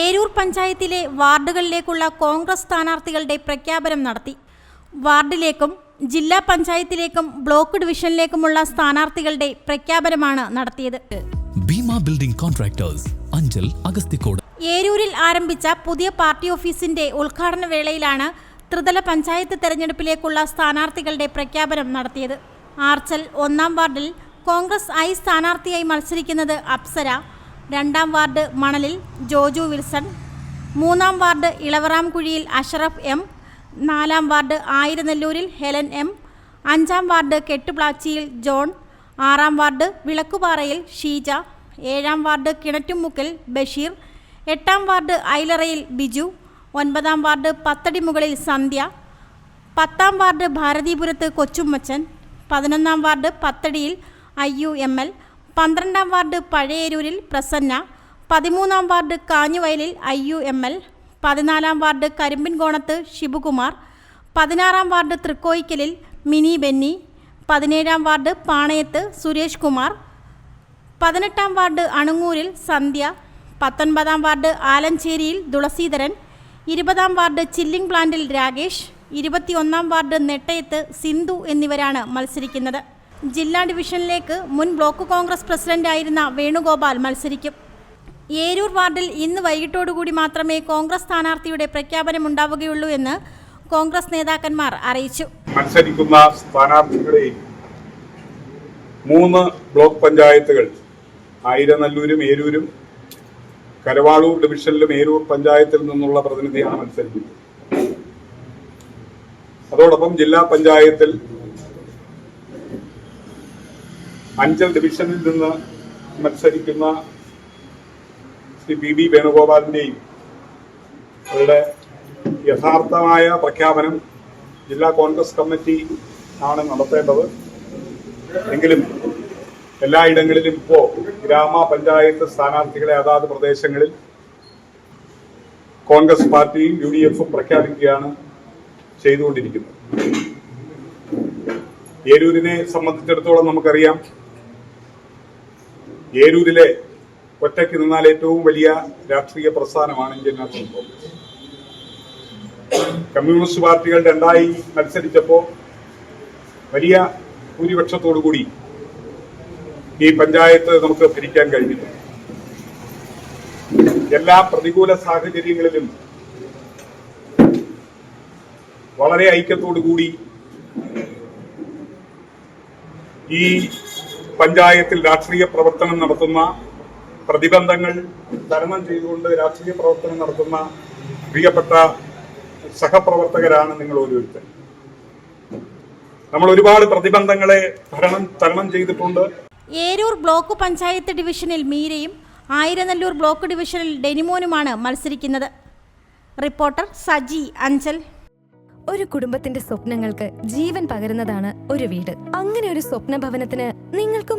ഏരൂർ പഞ്ചായത്തിലെ വാർഡുകളിലേക്കുള്ള കോൺഗ്രസ് സ്ഥാനാർത്ഥികളുടെ പ്രഖ്യാപനം നടത്തി. വാർഡിലേക്കും ജില്ലാ പഞ്ചായത്തിലേക്കും ബ്ലോക്ക് ഡിവിഷനിലേക്കുമുള്ള സ്ഥാനാർത്ഥികളുടെ പ്രഖ്യാപനമാണ് നടത്തിയത്. ഭീമ ബിൽഡിംഗ് കോൺട്രാക്ടേഴ്സ് അഞ്ചൽ അഗസ്തിക്കോട് ഏരൂരിൽ ആരംഭിച്ച പുതിയ പാർട്ടി ഓഫീസിന്റെ ഉദ്ഘാടന വേളയിലാണ് ത്രിതല പഞ്ചായത്ത് തെരഞ്ഞെടുപ്പിലേക്കുള്ള സ്ഥാനാർത്ഥികളുടെ പ്രഖ്യാപനം നടത്തിയത്. ആർച്ചൽ ഒന്നാം വാർഡിൽ കോൺഗ്രസ് ഐ സ്ഥാനാർത്ഥിയായി മത്സരിക്കുന്നത് അപ്സര രണ്ടാം വാർഡ് മണലിൽ ജോജു വിൽസൺ മൂന്നാം വാർഡ് ഇളവറാംകുഴിയിൽ അഷറഫ് എം നാലാം വാർഡ് ആയിരനെല്ലൂരിൽ ഹെലൻ എം അഞ്ചാം വാർഡ് കെട്ടുപ്ലാച്ചിയിൽ ജോൺ ആറാം വാർഡ് വിളക്കുപാറയിൽ ഷീജ ഏഴാം വാർഡ് കിണറ്റുമുക്കിൽ ബഷീർ എട്ടാം വാർഡ് ഐലറയിൽ ബിജു ഒൻപതാം വാർഡ് പത്തടിമുകളിൽ സന്ധ്യ പത്താം വാർഡ് ഭാരതീപുരത്ത് കൊച്ചുമ്മച്ചൻ പതിനൊന്നാം വാർഡ് പത്തടിയിൽ ഐ യു എം എൽ പന്ത്രണ്ടാം വാർഡ് പഴയരൂരിൽ പ്രസന്ന പതിമൂന്നാം വാർഡ് കാഞ്ഞുവയലിൽ ഐ യു എം എൽ പതിനാലാം വാർഡ് കരിമ്പിൻകോണത്ത് ശിവകുമാർ പതിനാറാം വാർഡ് തൃക്കോയിക്കലിൽ മിനി ബെന്നി പതിനേഴാം വാർഡ് പാണയത്ത് സുരേഷ് കുമാർ പതിനെട്ടാം വാർഡ് അണുങ്ങൂരിൽ സന്ധ്യ പത്തൊൻപതാം വാർഡ് ആലഞ്ചേരിയിൽ തുളസീധരൻ ഇരുപതാം വാർഡ് ചില്ലിംഗ് പ്ലാന്റിൽ രാകേഷ് ഇരുപത്തിയൊന്നാം വാർഡ് നെട്ടയത്ത് സിന്ധു എന്നിവരാണ് മത്സരിക്കുന്നത്. ജില്ലാ ഡിവിഷനിലേക്ക് മുൻ ബ്ലോക്ക് കോൺഗ്രസ് പ്രസിഡന്റായിരുന്ന വേണുഗോപാൽ മത്സരിക്കും. ഏരൂർ വാർഡിൽ ഇന്ന് വൈകിട്ടോടുകൂടി മാത്രമേ കോൺഗ്രസ് സ്ഥാനാർത്ഥിയുടെ പ്രഖ്യാപനമുണ്ടാവുകയുള്ളൂ എന്ന് കോൺഗ്രസ് നേതാക്കന്മാർ അറിയിച്ചു. മത്സരിക്കുന്ന സ്ഥാനാർത്ഥികളെ മൂന്ന് ബ്ലോക്ക് പഞ്ചായത്തുകൾ ആയിരനല്ലൂരും ഏരൂരും കരവാളൂർ ഡിവിഷനിലും ഏരൂർ പഞ്ചായത്തിൽ നിന്നുള്ള പ്രതിനിധിയാണ് മത്സരിക്കുന്നത്. അതോടൊപ്പം ജില്ലാ പഞ്ചായത്തിൽ അഞ്ചൽ ഡിവിഷനിൽ നിന്ന് മത്സരിക്കുന്ന ശ്രീ പി ബി വേണുഗോപാലിന്റെയും അവരുടെ യഥാർത്ഥമായ പ്രഖ്യാപനം ജില്ലാ കോൺഗ്രസ് കമ്മിറ്റി ആണ് നടത്തേണ്ടത്. എങ്കിലും എല്ലായിടങ്ങളിലും ഇപ്പോ ഗ്രാമപഞ്ചായത്ത് സ്ഥാനാർത്ഥികളെ അതാത് പ്രദേശങ്ങളിൽ കോൺഗ്രസ് പാർട്ടിയും യു ഡി എഫും പ്രഖ്യാപിക്കുകയാണ് ചെയ്തുകൊണ്ടിരിക്കുന്നത്. ഏരൂരിനെ സംബന്ധിച്ചിടത്തോളം നമുക്കറിയാം ഏരൂരിലെ ഒറ്റയ്ക്ക് നിന്നാൽ ഏറ്റവും വലിയ രാഷ്ട്രീയ പ്രസ്ഥാനമാണ് ഇന്ത്യൻ നാഷണൽ കോൺഗ്രസ്. കമ്മ്യൂണിസ്റ്റ് പാർട്ടികൾ രണ്ടായി മത്സരിച്ചപ്പോൾ വലിയ ഭൂരിപക്ഷത്തോടുകൂടി ഈ പഞ്ചായത്ത് നമുക്ക് ഭരിക്കാൻ കഴിഞ്ഞു എല്ലാ പ്രതികൂല സാഹചര്യങ്ങളിലും വളരെ ഐക്യത്തോടുകൂടി ഈ പഞ്ചായത്തിൽ രാഷ്ട്രീയ പ്രവർത്തനം നടത്തുന്ന പ്രതിബന്ധങ്ങൾ തരണം ചെയ്തുകൊണ്ട് രാഷ്ട്രീയ പ്രവർത്തനം നടത്തുന്ന പ്രിയപ്പെട്ട സഹപ്രവർത്തകരാണ് നിങ്ങൾ ഓരോരുത്തർ. നമ്മൾ ഒരുപാട് പ്രതിബന്ധങ്ങളെ തരണം തരണം ചെയ്തിട്ടുണ്ട്. ഏരൂർ ബ്ലോക്ക് പഞ്ചായത്ത് ഡിവിഷനിൽ മീരയും ആയിരനല്ലൂർ ബ്ലോക്ക് ഡിവിഷനിൽ ഡെനിമോനുമാണ് മത്സരിക്കുന്നത്. റിപ്പോർട്ടർ സജി അഞ്ചൽ. ഒരു കുടുംബത്തിന്റെ സ്വപ്നങ്ങൾക്ക് ജീവൻ പകരുന്നതാണ് ഒരു വീട്. അങ്ങനെ ഒരു സ്വപ്ന ഭവനത്തിന്